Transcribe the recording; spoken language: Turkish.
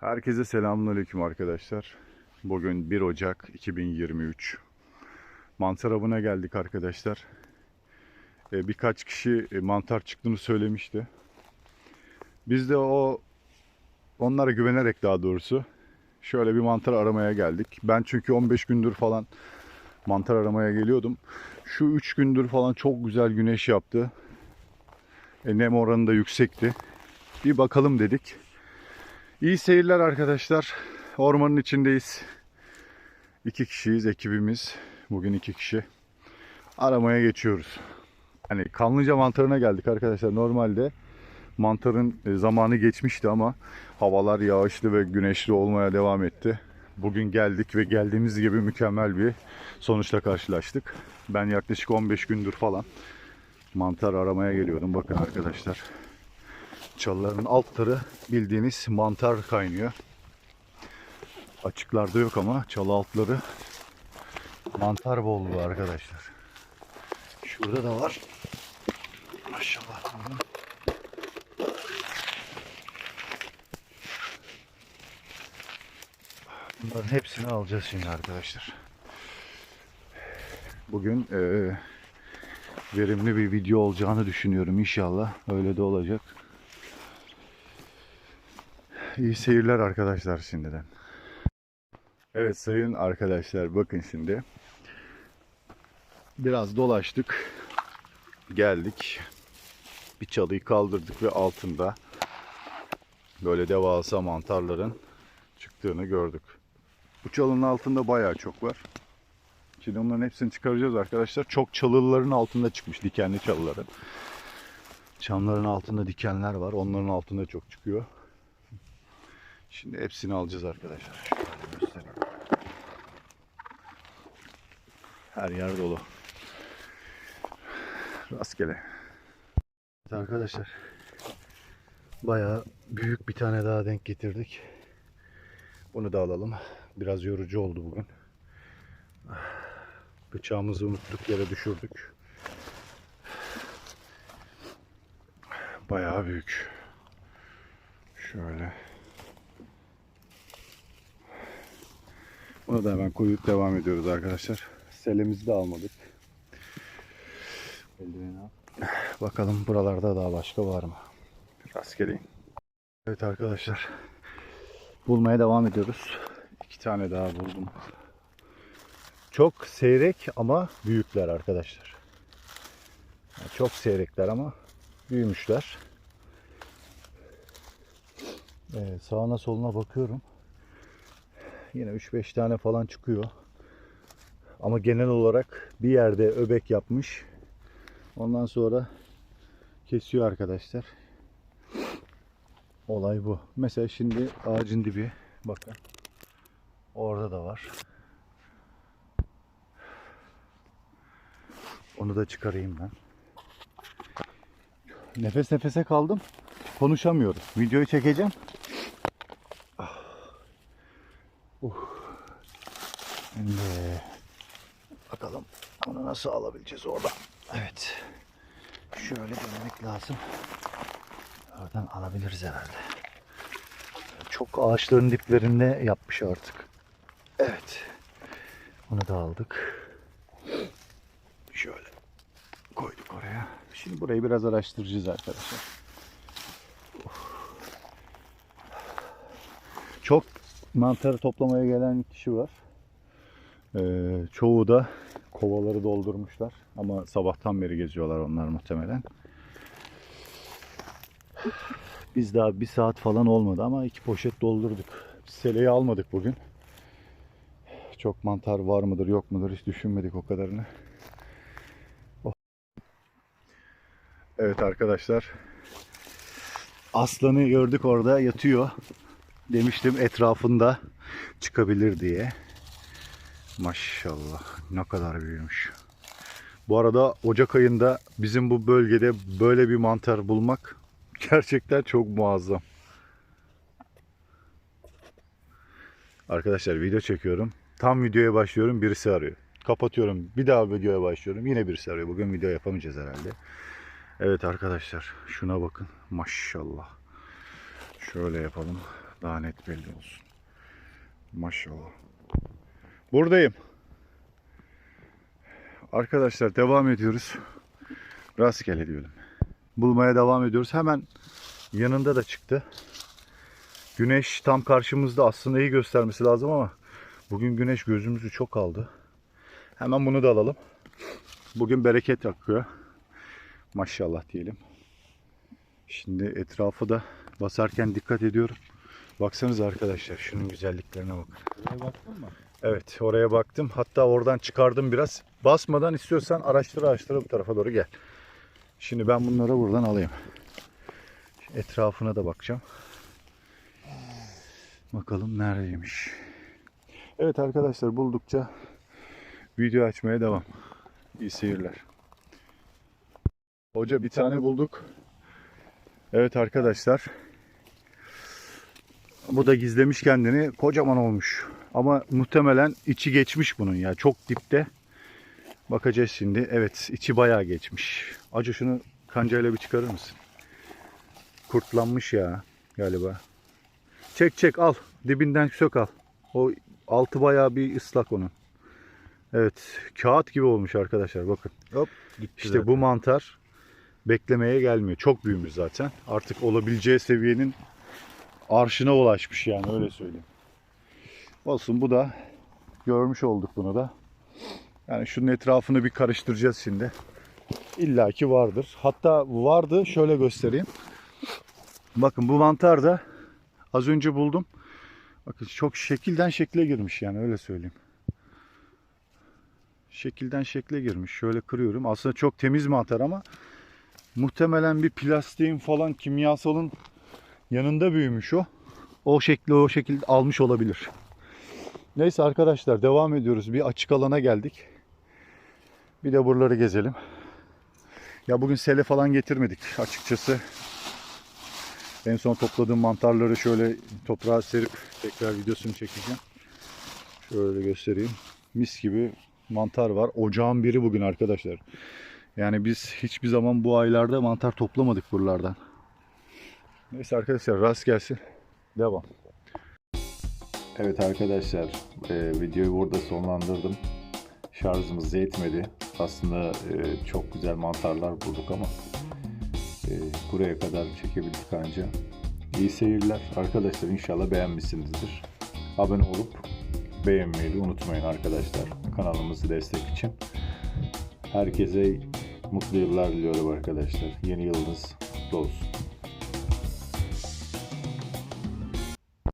Herkese selamünaleyküm arkadaşlar. Bugün 1 Ocak 2023. Mantar avına geldik arkadaşlar. Ee, birkaç kişi e, mantar çıktığını söylemişti. Biz de o onlara güvenerek daha doğrusu şöyle bir mantar aramaya geldik. Ben çünkü 15 gündür falan mantar aramaya geliyordum. Şu 3 gündür falan çok güzel güneş yaptı. E, nem oranı da yüksekti. Bir bakalım dedik. İyi seyirler arkadaşlar. Ormanın içindeyiz. İki kişiyiz ekibimiz. Bugün iki kişi. Aramaya geçiyoruz. Hani Kanlıca mantarına geldik arkadaşlar. Normalde mantarın e, zamanı geçmişti ama havalar yağışlı ve güneşli olmaya devam etti. Bugün geldik ve geldiğimiz gibi mükemmel bir sonuçla karşılaştık. Ben yaklaşık 15 gündür falan mantar aramaya geliyorum. Bakın arkadaşlar. Çalıların altları bildiğiniz mantar kaynıyor. Açıklarda yok ama çalı altları mantar bolluğu arkadaşlar. Şurada da var. Maşallah. Bunların hepsini alacağız şimdi arkadaşlar. Bugün eee, verimli bir video olacağını düşünüyorum inşallah. Öyle de olacak. İyi seyirler arkadaşlar şimdiden. Evet sayın arkadaşlar bakın şimdi. Biraz dolaştık. Geldik. Bir çalıyı kaldırdık ve altında böyle devasa mantarların çıktığını gördük. Bu çalının altında bayağı çok var. Şimdi onların hepsini çıkaracağız arkadaşlar. Çok çalıların altında çıkmış dikenli çalıların. Çamların altında dikenler var. Onların altında çok çıkıyor. Şimdi hepsini alacağız arkadaşlar. Her yer dolu. Rastgele. Evet arkadaşlar. Bayağı büyük bir tane daha denk getirdik. Bunu da alalım. Biraz yorucu oldu bugün. Bıçağımızı unuttuk yere düşürdük. Bayağı büyük. Şöyle. Bunu da hemen koyup devam ediyoruz arkadaşlar. Selemizi de almadık. Bakalım buralarda daha başka var mı? Rastgeleyin. Evet arkadaşlar. Bulmaya devam ediyoruz. İki tane daha buldum. Çok seyrek ama büyükler arkadaşlar. Yani çok seyrekler ama büyümüşler. Evet, sağına soluna bakıyorum. Yine 3-5 tane falan çıkıyor. Ama genel olarak bir yerde öbek yapmış. Ondan sonra kesiyor arkadaşlar. Olay bu. Mesela şimdi ağacın dibi bakın. Orada da var. Onu da çıkarayım ben. Nefes nefese kaldım. Konuşamıyorum. Videoyu çekeceğim. Uh. Şimdi bakalım onu nasıl alabileceğiz oradan. Evet. Şöyle denemek lazım. Oradan alabiliriz herhalde. Çok ağaçların diplerinde yapmış artık. Evet. Onu da aldık. Şöyle koyduk oraya. Şimdi burayı biraz araştıracağız arkadaşlar. Çok mantarı toplamaya gelen kişi var. Ee, çoğu da kovaları doldurmuşlar. Ama sabahtan beri geziyorlar onlar muhtemelen. Biz daha bir saat falan olmadı ama iki poşet doldurduk. Biz seleyi almadık bugün. Çok mantar var mıdır yok mudur hiç düşünmedik o kadarını. Oh. Evet arkadaşlar. Aslanı gördük orada yatıyor. Demiştim etrafında çıkabilir diye. Maşallah ne kadar büyümüş. Bu arada Ocak ayında bizim bu bölgede böyle bir mantar bulmak gerçekten çok muazzam. Arkadaşlar video çekiyorum. Tam videoya başlıyorum birisi arıyor. Kapatıyorum bir daha videoya başlıyorum yine birisi arıyor. Bugün video yapamayacağız herhalde. Evet arkadaşlar şuna bakın maşallah. Şöyle yapalım. Daha net belli olsun. Maşallah. Buradayım. Arkadaşlar devam ediyoruz. Rastgele diyelim. Bulmaya devam ediyoruz. Hemen yanında da çıktı. Güneş tam karşımızda aslında iyi göstermesi lazım ama bugün güneş gözümüzü çok aldı. Hemen bunu da alalım. Bugün bereket akıyor. Maşallah diyelim. Şimdi etrafı da basarken dikkat ediyorum. Baksanıza arkadaşlar şunun güzelliklerine bakın. Buraya baktın mı? Evet oraya baktım. Hatta oradan çıkardım biraz. Basmadan istiyorsan araştıra araştıra bu tarafa doğru gel. Şimdi ben bunları buradan alayım. Etrafına da bakacağım. Bakalım neredeymiş. Evet arkadaşlar buldukça video açmaya devam. İyi seyirler. Hoca bir tane bulduk. Evet arkadaşlar. Bu da gizlemiş kendini. Kocaman olmuş. Ama muhtemelen içi geçmiş bunun ya. Çok dipte. Bakacağız şimdi. Evet içi bayağı geçmiş. Acı şunu kancayla bir çıkarır mısın? Kurtlanmış ya galiba. Çek çek al. Dibinden sök al. O altı bayağı bir ıslak onun. Evet. Kağıt gibi olmuş arkadaşlar bakın. Hop gitti İşte bu mantar beklemeye gelmiyor. Çok büyümüş zaten. Artık olabileceği seviyenin arşına ulaşmış yani öyle söyleyeyim. Olsun bu da görmüş olduk bunu da. Yani şunun etrafını bir karıştıracağız şimdi. İlla ki vardır. Hatta vardı şöyle göstereyim. Bakın bu mantar da az önce buldum. Bakın çok şekilden şekle girmiş yani öyle söyleyeyim. Şekilden şekle girmiş. Şöyle kırıyorum. Aslında çok temiz mantar ama muhtemelen bir plastiğin falan kimyasalın yanında büyümüş o. O şekli o şekilde almış olabilir. Neyse arkadaşlar devam ediyoruz. Bir açık alana geldik. Bir de buraları gezelim. Ya bugün sele falan getirmedik açıkçası. En son topladığım mantarları şöyle toprağa serip tekrar videosunu çekeceğim. Şöyle göstereyim. Mis gibi mantar var. Ocağın biri bugün arkadaşlar. Yani biz hiçbir zaman bu aylarda mantar toplamadık buralardan. Neyse arkadaşlar rast gelsin. Devam. Evet arkadaşlar e, videoyu burada sonlandırdım. Şarjımız yetmedi. Aslında e, çok güzel mantarlar bulduk ama e, buraya kadar çekebildik anca. İyi seyirler. Arkadaşlar inşallah beğenmişsinizdir. Abone olup beğenmeyi unutmayın arkadaşlar. Kanalımızı destek için. Herkese mutlu yıllar diliyorum arkadaşlar. Yeni yılınız kutlu olsun.